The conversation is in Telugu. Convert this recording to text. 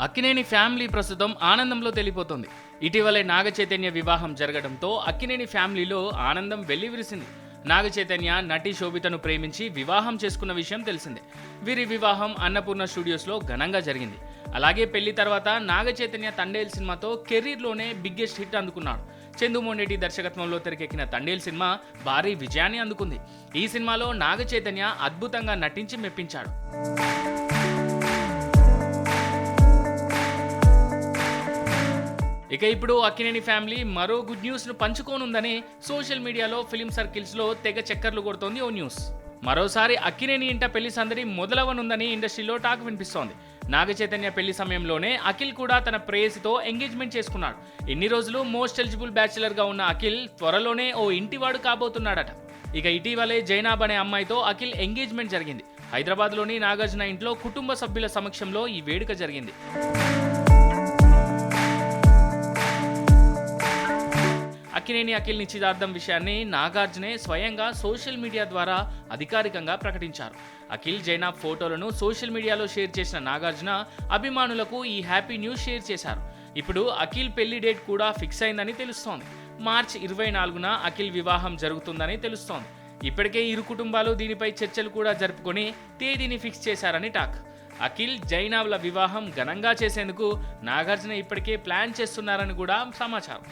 అక్కినేని ఫ్యామిలీ ప్రస్తుతం ఆనందంలో తెలిపోతుంది. ఇటీవలే నాగ చైతన్య వివాహం జరగడంతో అక్కినేని ఫ్యామిలీలో ఆనందం వెల్లివిరిసింది. నాగ చైతన్య నటి శోభితను ప్రేమించి వివాహం చేసుకున్న విషయం తెలిసిందే. వీరి వివాహం అన్నపూర్ణ స్టూడియోస్లో ఘనంగా జరిగింది. అలాగే పెళ్ళి తర్వాత నాగ చైతన్య తండేల్ సినిమాతో కెరీర్లోనే బిగ్గెస్ట్ హిట్ అందుకున్నాడు. చందుమోనేటి దర్శకత్వంలో తెరకెక్కిన తండేల్ సినిమా భారీ విజయాన్ని అందుకుంది. ఈ సినిమాలో నాగ చైతన్య అద్భుతంగా నటించి మెప్పించాడు. ఇక ఇప్పుడు అక్కినేని ఫ్యామిలీ మరో గుడ్ న్యూస్ను పంచుకోనుందని సోషల్ మీడియాలో ఫిలిం సర్కిల్స్లో తెగ చక్కర్లు కొడుతోంది ఓ న్యూస్. మరోసారి అక్కినేని ఇంట పెళ్ళి సందడి మొదలవనుందని ఇండస్ట్రీలో టాక్ వినిపిస్తోంది. నాగ చైతన్య పెళ్ళి సమయంలోనే అఖిల్ కూడా తన ప్రేయసితో ఎంగేజ్మెంట్ చేసుకున్నాడు. ఇన్ని రోజులు మోస్ట్ ఎలిజిబుల్ బ్యాచిలర్గా ఉన్న అఖిల్ త్వరలోనే ఓ ఇంటివాడు కాబోతున్నాడట. ఇక ఇటీవలే జైనాబ్ అనే అమ్మాయితో అఖిల్ ఎంగేజ్మెంట్ జరిగింది. హైదరాబాద్లోని నాగార్జున ఇంట్లో కుటుంబ సభ్యుల సమక్షంలో ఈ వేడుక జరిగింది. అక్కినేని అఖిల్ నిశ్చితార్థం విషయాన్ని నాగార్జునే స్వయంగా సోషల్ మీడియా ద్వారా అధికారికంగా ప్రకటించారు. అఖిల్ జైనా ఫోటోలను సోషల్ మీడియాలో షేర్ చేసిన నాగార్జున అభిమానులకు ఈ హ్యాపీ న్యూస్ షేర్ చేశారు. ఇప్పుడు అఖిల్ పెళ్ళి డేట్ కూడా ఫిక్స్ అయిందని తెలుస్తోంది. మార్చ్ ఇరవై నాలుగున అఖిల్ వివాహం జరుగుతుందని తెలుస్తోంది. ఇప్పటికే ఇరు కుటుంబాలు దీనిపై చర్చలు కూడా జరుపుకొని తేదీని ఫిక్స్ చేశారని టాక్. అఖిల్ జైనావ్ల వివాహం ఘనంగా చేసేందుకు నాగార్జున ఇప్పటికే ప్లాన్ చేస్తున్నారని కూడా సమాచారం.